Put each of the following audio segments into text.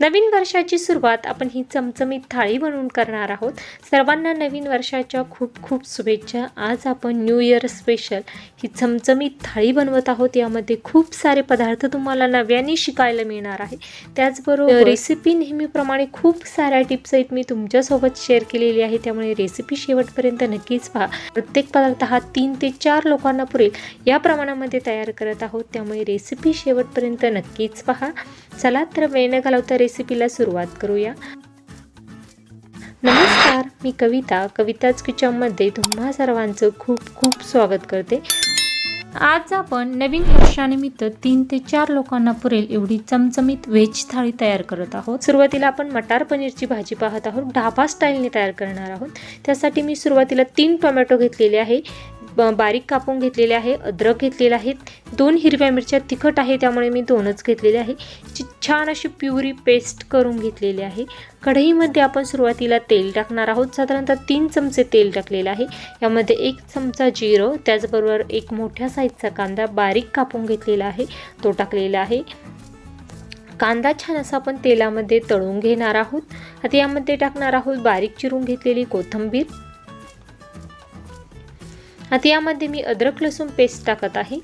नवीन वर्षाची सुरुवात आपण ही चमचमीत थाळी बनवून करणार आहोत. सर्वांना नवीन वर्षाच्या खूप खूप शुभेच्छा. आज आपण न्यू इयर स्पेशल ही चमचमीत थाळी बनवत आहोत. यामध्ये खूप सारे पदार्थ तुम्हाला नव्याने शिकायला मिळणार आहे. त्याचबरोबर रेसिपी नेहमीप्रमाणे खूप साऱ्या टिप्स आहेत मी तुमच्यासोबत शेअर केलेली आहे. त्यामुळे रेसिपी शेवटपर्यंत नक्कीच पहा. प्रत्येक पदार्थ हा तीन ते चार लोकांना पुरेल. या प्रमाणामध्ये तयार करत आहोत. त्यामुळे रेसिपी शेवटपर्यंत नक्कीच पहा. चला तर वेळ न घालवता रेसिपीला सुरुवात करूया. नमस्कार मी कविता. कविताच किचनमध्ये तुम्हा सर्वांचं खूप खूप स्वागत करते. आज आपण नवीन वर्षानिमित्त तीन ते चार लोकांना पुरेल एवढी चमचमीत व्हेज थाळी तयार करत आहोत. सुरुवातीला आपण मटार पनीरची भाजी पाहत आहोत. ढाबा स्टाईलने तयार करणार आहोत. त्यासाठी मी सुरुवातीला तीन टोमॅटो घेतलेले आहे. बारीक कापून घेतलेले आहे अद्रक घेतलेले आहेत दोन हिरव्या मिरच्या तिखट आहे त्यामुळे मी दोनच घेतलेले आहे. छान अशी प्युरी पेस्ट करून घेतलेली आहे. कढईमध्ये आपण सुरुवातीला तेल टाकणार आहोत. साधारणतः तीन चमचे तेल टाकलेलं आहे. यामध्ये एक चमचा जिरं त्याचबरोबर एक मोठ्या साईजचा कांदा बारीक कापून घेतलेला आहे. तो टाकलेला आहे. कांदा छान असा आपण तेलामध्ये तळून घेणार आहोत. आता यामध्ये टाकणार आहोत बारीक चिरून घेतलेली कोथिंबीर. आता यामध्ये मी अद्रक लसूण पेस्ट टाकत आहे.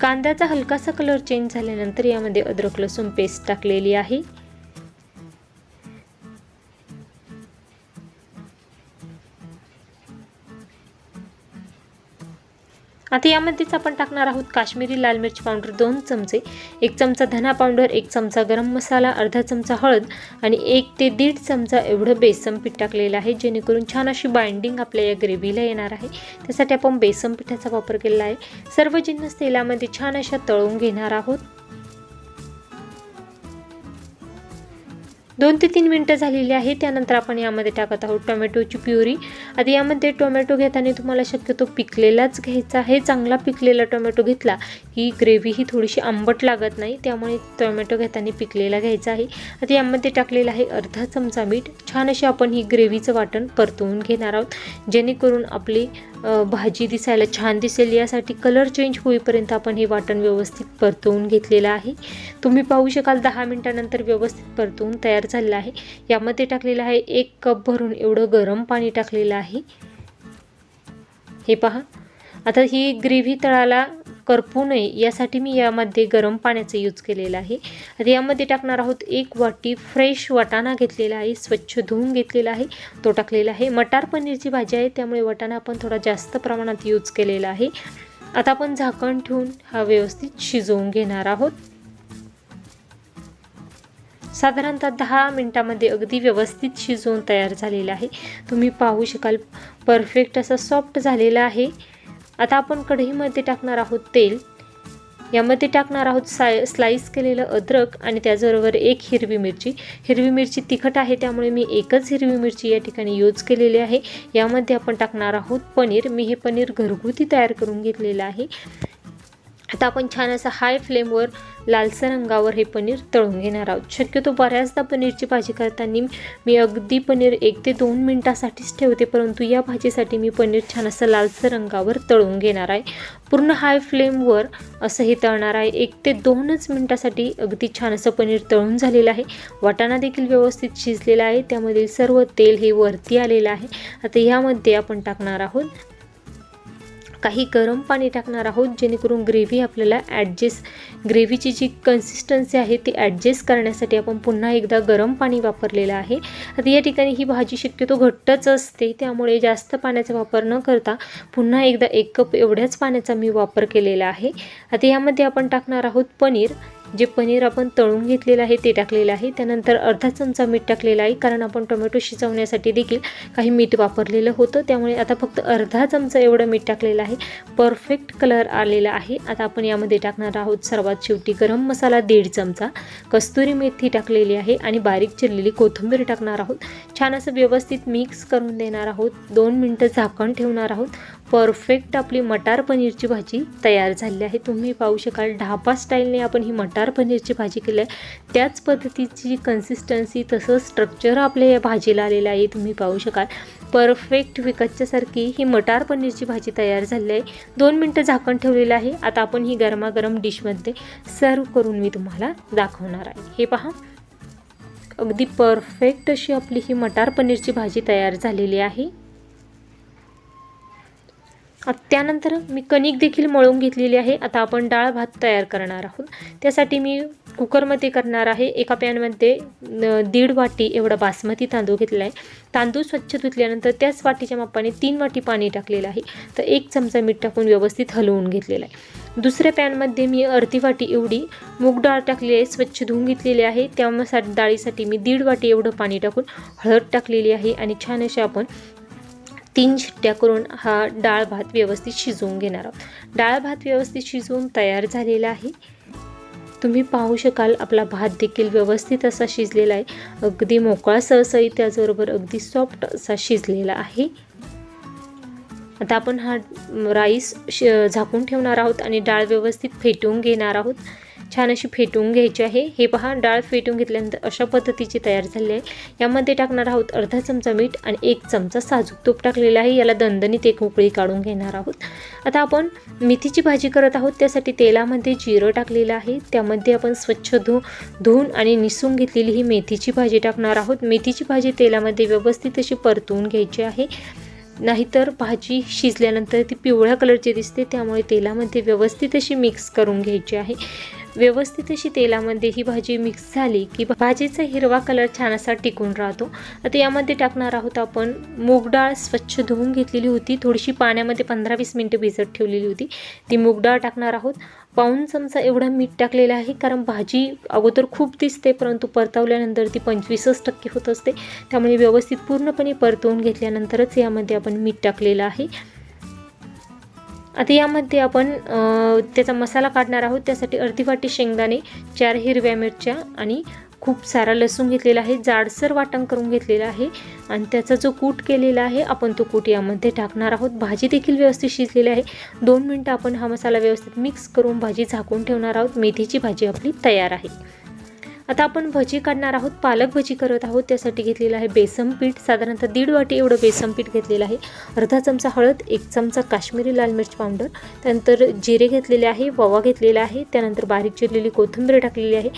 कांद्याचा हलकासा कलर चेंज झाल्यानंतर यामध्ये अद्रक लसूण पेस्ट टाकलेली आहे. आता यामध्येच आपण टाकणार आहोत काश्मीरी लाल मिरची पावडर दोन चमचे एक चमचा धना पावडर एक चमचा गरम मसाला अर्धा चमचा हळद आणि एक ते दीड चमचा एवढं बेसन पीठ टाकलेलं आहे जेणेकरून छान अशी बाइंडिंग आपल्या या ग्रेव्हीला येणार आहे. त्यासाठी आपण बेसन पिठाचा वापर केलेला आहे. सर्व जिन्नस तेलामध्ये छान अशा तळून घेणार आहोत. दोन ते तीन मिनटं झालेली आहे. त्यानंतर आपण यामध्ये टाकत आहोत टोमॅटोची प्युरी. आता यामध्ये टोमॅटो घेताना तुम्हाला शक्यतो पिकलेलाच घ्यायचा आहे. चांगला पिकलेला टोमॅटो घेतला ही ग्रेव्ही ही थोडीशी आंबट लागत नाही त्यामुळे टोमॅटो घेताना पिकलेला घ्यायचा आहे. आता यामध्ये टाकलेला आहे अर्धा चमचा मीठ. छान अशी आपण ही ग्रेव्हीचं वाटण परतवून घेणार आहोत. जेणेकरून आपली भाजी दिसायला छान दिसेल. यासाठी कलर चेंज होईपर्यंत आपण हे वाटण व्यवस्थित परतवून घेतलेलं आहे. तुम्ही पाहू शकाल दहा मिनटानंतर व्यवस्थित परतवून तयार झालेलं आहे. यामध्ये टाकलेलं आहे एक कप भरून एवढं गरम पाणी टाकलेलं आहे. हे पहा. आता ही ग्रेव्ही तळाला करपू नये यासाठी मी यामध्ये गरम पाण्याचा यूज केलेला आहे. आता यामध्ये टाकणार आहोत एक वाटी फ्रेश वाटाणा घेतलेला आहे स्वच्छ धुवून घेतलेला आहे तो टाकलेला आहे. मटार पनीरची भाजी आहे त्यामुळे वाटाणा आपण थोडा जास्त प्रमाणात यूज केलेला आहे. आता आपण झाकण ठेवून हा व्यवस्थित शिजवून घेणार आहोत. साधारणतः दहा मिनटामध्ये अगदी व्यवस्थित शिजवून तयार झालेला आहे. तुम्ही पाहू शकाल परफेक्ट असा सॉफ्ट झालेला आहे. आता आपण कढईमध्ये टाकणार आहोत तेल. यामध्ये टाकणार आहोत साय स्लाईस केलेलं अद्रक आणि त्याचबरोबर एक हिरवी मिरची. हिरवी मिरची तिखट आहे त्यामुळे मी एकच हिरवी मिरची या ठिकाणी यूज केलेली आहे. यामध्ये आपण टाकणार आहोत पनीर. मी हे पनीर घरगुती तयार करून घेतलेलं आहे. आता आपण छान असं हाय फ्लेमवर लालसर रंगावर हे पनीर तळून घेणार आहोत. शक्यतो बऱ्याचदा पनीरची भाजी करताना मी अगदी पनीर एक ते दोन मिनटासाठीच ठेवते परंतु या भाजीसाठी मी पनीर छान असं लालसर रंगावर तळून घेणार आहे. पूर्ण हाय फ्लेमवर असं हे तळणार आहे. एक ते दोनच मिनटासाठी अगदी छान असं पनीर तळून झालेलं आहे. वाटाणा देखील व्यवस्थित शिजलेला आहे. त्यामधील सर्व तेल हे वरती आलेलं आहे. आता यामध्ये आपण टाकणार आहोत काही गरम पाणी टाकणार आहोत जेणेकरून ग्रेव्ही आपल्याला ॲडजस्ट ग्रेव्हीची जी कन्सिस्टन्सी आहे ती ॲडजस्ट करण्यासाठी आपण पुन्हा एकदा गरम पाणी वापरलेलं आहे. आता या ठिकाणी ही भाजी शक्यतो घट्टच असते त्यामुळे जास्त पाण्याचा वापर न करता पुन्हा एकदा एक कप एवढ्याच पाण्याचा मी वापर केलेला आहे. आता यामध्ये आपण टाकणार आहोत पनीर. जे पनीर आपण तळून घेतलेलं आहे ते टाकलेलं आहे. त्यानंतर अर्धा चमचा मीठ टाकलेला आहे कारण आपण टोमॅटो शिजवण्यासाठी देखील काही मीठ वापरलेलं होतं. त्यामुळे आता फक्त अर्धा चमचा एवढं मीठ टाकलेलं आहे. परफेक्ट कलर आलेला आहे. आता आपण यामध्ये टाकणार आहोत सर्वात शेवटी गरम मसाला दीड चमचा कस्तुरी मेथी टाकलेली आहे आणि बारीक चिरलेली कोथिंबीर टाकणार आहोत. छान असं व्यवस्थित मिक्स करून देणार आहोत. दोन मिनटं झाकण ठेवणार आहोत. परफेक्ट आपली मटार पनीरची भाजी तयार झालेली आहे. तुम्ही पाहू शकाल ढापा स्टाईलने आपण ही मटार पनीरची भाजी केली आहे. त्याच पद्धतीची कन्सिस्टन्सी तसं स्ट्रक्चर आपल्या या भाजीला आलेलं आहे. तुम्ही पाहू शकाल परफेक्ट विकतच्यासारखी ही मटार पनीरची भाजी तयार झालेली आहे. दोन मिनटं झाकण ठेवलेलं आहे. आता आपण ही गरमागरम डिशमध्ये सर्व करून मी तुम्हाला दाखवणार आहे. हे पहा. अगदी परफेक्ट अशी आपली ही मटार पनीरची भाजी तयार झालेली आहे. त्यानंतर मी कणिक देखील मळून घेतलेली आहे. आता आपण डाळ भात तयार करणार आहोत. त्यासाठी मी कुकरमध्ये करणार आहे. एका पॅनमध्ये दीड वाटी एवढा बासमती तांदूळ घेतला आहे. तांदूळ स्वच्छ धुतल्यानंतर त्याच वाटीच्या मापाने तीन वाटी पाणी टाकलेलं आहे. तर एक चमचा मीठ टाकून व्यवस्थित हलवून घेतलेला आहे. दुसऱ्या पॅनमध्ये मी अर्धी वाटी एवढी मूग डाळ टाकलेली आहे. स्वच्छ धुवून घेतलेली आहे. त्यामुळे डाळीसाठी मी दीड वाटी एवढं पाणी टाकून हळद टाकलेली आहे. आणि छान असे आपण तीन शिट्ट्या करून हा डाळ भात व्यवस्थित शिजवून घेणार आहोत. डाळ भात व्यवस्थित शिजवून तयार झालेला आहे. तुम्ही पाहू शकाल आपला भात देखील व्यवस्थित असा शिजलेला आहे. अगदी मोकळा सहसही त्याचबरोबर अगदी सॉफ्ट असा शिजलेला आहे. आता आपण हा राईस श झाकून ठेवणार आहोत आणि डाळ व्यवस्थित फेटवून घेणार आहोत. छान अशी फेटून घ्यायची आहे. हे पहा डाळ फेटून घेतल्यानंतर अशा पद्धतीची तयार झाली आहे. यामध्ये टाकणार आहोत अर्धा चमचा मीठ आणि एक चमचा साजूक तूप टाकलेला आहे. याला दणदणीत एक उकळी काढून घेणार आहोत. आता आपण मेथीची भाजी करत आहोत. त्यासाठी तेलामध्ये जिरं टाकलेलं आहे. त्यामध्ये आपण स्वच्छ धु धुवून आणि निसून घेतलेली ही मेथीची भाजी टाकणार आहोत. मेथीची भाजी तेलामध्ये व्यवस्थित अशी परतवून घ्यायची आहे. नाहीतर भाजी शिजल्यानंतर ती पिवळ्या कलरची दिसते. त्यामुळे तेलामध्ये व्यवस्थित अशी मिक्स करून घ्यायची आहे. व्यवस्थित अशी तेलामध्ये ही भाजी मिक्स झाली की भाजीचा हिरवा कलर छान असा टिकून राहतो. आता यामध्ये टाकणार आहोत आपण मूग डाळ स्वच्छ धुवून घेतलेली होती. थोडीशी पाण्यामध्ये पंधरा वीस मिनटं भिजत ठेवलेली होती. ती मूग डाळ टाकणार आहोत. पाऊण चमचा एवढा मीठ टाकलेला आहे कारण भाजी अगोदर खूप दिसते परंतु परतवल्यानंतर ती पंचवीसच टक्के होत असते. त्यामुळे व्यवस्थित पूर्णपणे परतवून घेतल्यानंतरच यामध्ये आपण मीठ टाकलेलं आहे. आता यामध्ये आपण त्याचा मसाला काढणार आहोत. त्यासाठी अर्धी वाटी शेंगदाणे चार हिरव्या मिरच्या आणि खूप सारा लसूण घेतलेला आहे. जाडसर वाटण करून घेतलेला आहे. आणि त्याचा जो कूट केलेला आहे आपण तो कूट यामध्ये टाकणार आहोत. भाजी देखील व्यवस्थित शिजलेली आहे. दोन मिनटं आपण हा मसाला व्यवस्थित मिक्स करून भाजी झाकून ठेवणार आहोत. मेथीची भाजी आपली तयार आहे. आता आपण भजी काढणार आहोत पालक भजी करत आहोत. त्यासाठी घेतलेलं आहे बेसन पीठ. साधारणतः दीड वाटी एवढं बेसन पीठ घेतलेलं आहे. अर्धा चमचा हळद एक चमचा काश्मीरी लाल मिरची पावडर. त्यानंतर जिरे घेतलेले आहे ववा घेतलेला आहे. त्यानंतर बारीक चिरलेली कोथिंबीर टाकलेली आहे.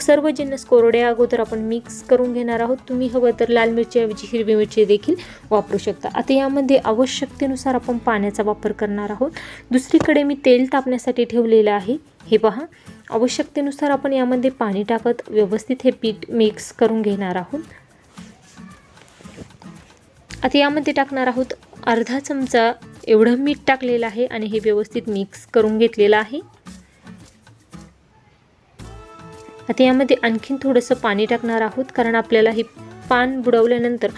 सर्व जिन्नस कोरड्या अगोदर आपण मिक्स करून घेणार आहोत. तुम्ही हवं तर लाल मिरचीऐवजी हिरवी मिरची देखील वापरू शकता. आता यामध्ये आवश्यकतेनुसार आपण पाण्याचा वापर करणार आहोत. दुसरीकडे मी तेल तापण्यासाठी ठेवलेलं आहे. हे पहा. आवश्यकतेनुसार आपण यामध्ये पाणी टाकत व्यवस्थित हे पीठ मिक्स करून घेणार आहोत. आता यामध्ये टाकणार आहोत अर्धा चमचा एवढं मीठ टाकलेलं आहे आणि हे व्यवस्थित मिक्स करून घेतलेलं आहे. आता यामध्ये आणखीन थोडंसं पाणी टाकणार आहोत कारण आपल्याला हे पान बुडवल्यानंतर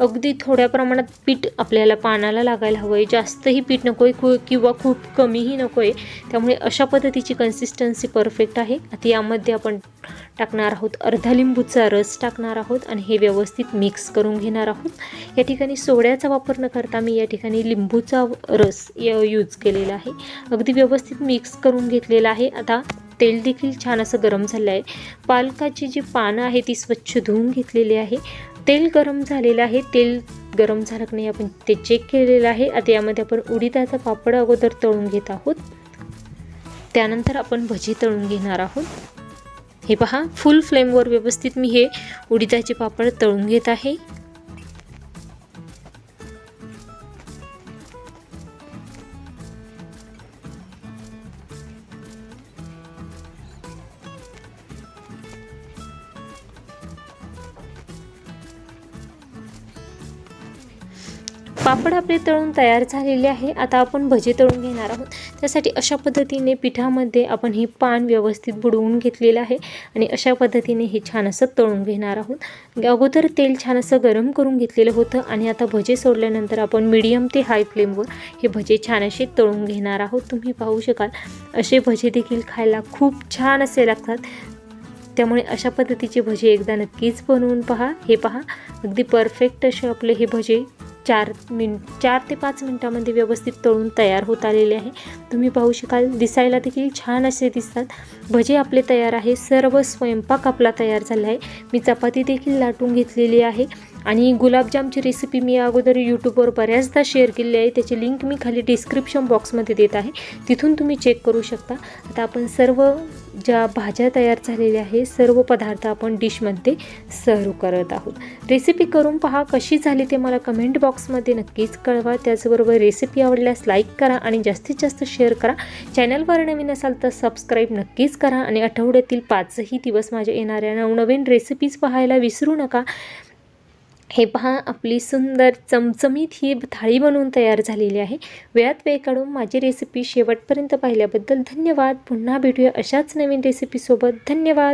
अगदी थोड्या प्रमाणात पीठ आपल्याला पानाला लागायला हवं आहे जास्तही पीठ नको आहे किंवा खूप कमीही नको आहे त्यामुळे अशा पद्धतीची कन्सिस्टन्सी परफेक्ट आहे. आता यामध्ये आपण टाकणार आहोत अर्धा लिंबूचा रस टाकणार आहोत आणि हे व्यवस्थित मिक्स करून घेणार आहोत. या ठिकाणी सोड्याचा वापर न करता मी या ठिकाणी लिंबूचा रस यूज केलेला आहे. अगदी व्यवस्थित मिक्स करून घेतलेला आहे. आता तेल देखील छान असं गरम झालं आहे पालकाची जी पानं आहे ती स्वच्छ धुवून घेतलेली आहे. तेल गरम झालेलं आहे. तेल गरम झालं की नाही आपण ते चेक केलेलं आहे. आता यामध्ये आपण उडीदाचा पापड अगोदर तळून घेत आहोत. त्यानंतर आपण भजी तळून घेणार आहोत. हे पहा फुल फ्लेमवर व्यवस्थित मी हे उडीदाचे पापड तळून घेत आहे. पापड आपले तळून तयार झालेले आहे. आता आपण भजी तळून घेणार आहोत. त्यासाठी अशा पद्धतीने पिठामध्ये आपण हे पान व्यवस्थित बुडवून घेतलेलं आहे आणि अशा पद्धतीने हे छान असं तळून घेणार आहोत. अगोदर तेल छान असं गरम करून घेतलेलं होतं आणि आता भजे सोडल्यानंतर आपण मीडियम ते हाय फ्लेमवर हे भजे छान असे तळून घेणार आहोत. तुम्ही पाहू शकाल असे भजे देखील खायला खूप छान असे लागतात. त्यामुळे अशा पद्धतीचे भजे एकदा नक्कीच बनवून पहा. हे पहा अगदी परफेक्ट असे आपले हे भजे चार मिन चार ते पाच मिनटामध्ये व्यवस्थित तळून तयार होत आलेले आहे. तुम्ही पाहू शकाल दिसायला देखील छान असे दिसतात. भजे आपले तयार आहे. सर्व स्वयंपाक आपला तयार झाला आहे. मी चपाती देखील लाटून घेतलेली आहे. आणि गुलाबजामची रेसिपी मी अगोदर यूट्यूबवर बऱ्याचदा शेअर केलेली आहे. त्याची लिंक मी खाली डिस्क्रिप्शन बॉक्समध्ये देत आहे. तिथून तुम्ही चेक करू शकता. आता आपण सर्व ज्या भाज्या तयार झालेल्या आहे सर्व पदार्थ आपण डिशमध्ये सर्व करत आहोत. रेसिपी करून पहा कशी झाली ते मला कमेंट बॉक्समध्ये नक्कीच कळवा. त्याचबरोबर रेसिपी आवडल्यास लाईक करा आणि जास्तीत जास्त शेअर करा. चॅनलवर नवीन असाल तर सबस्क्राईब नक्कीच करा आणि आठवड्यातील पाचही दिवस माझ्या येणाऱ्या नवनवीन रेसिपीज पाहायला विसरू नका. हे पहा आपली सुंदर चमचमीत ही थाळी बनवून तयार झालेली आहे. वेळात वेळ काढून माझी रेसिपी शेवटपर्यंत पाहिल्याबद्दल धन्यवाद. पुन्हा भेटूया अशाच नवीन रेसिपीसोबत धन्यवाद.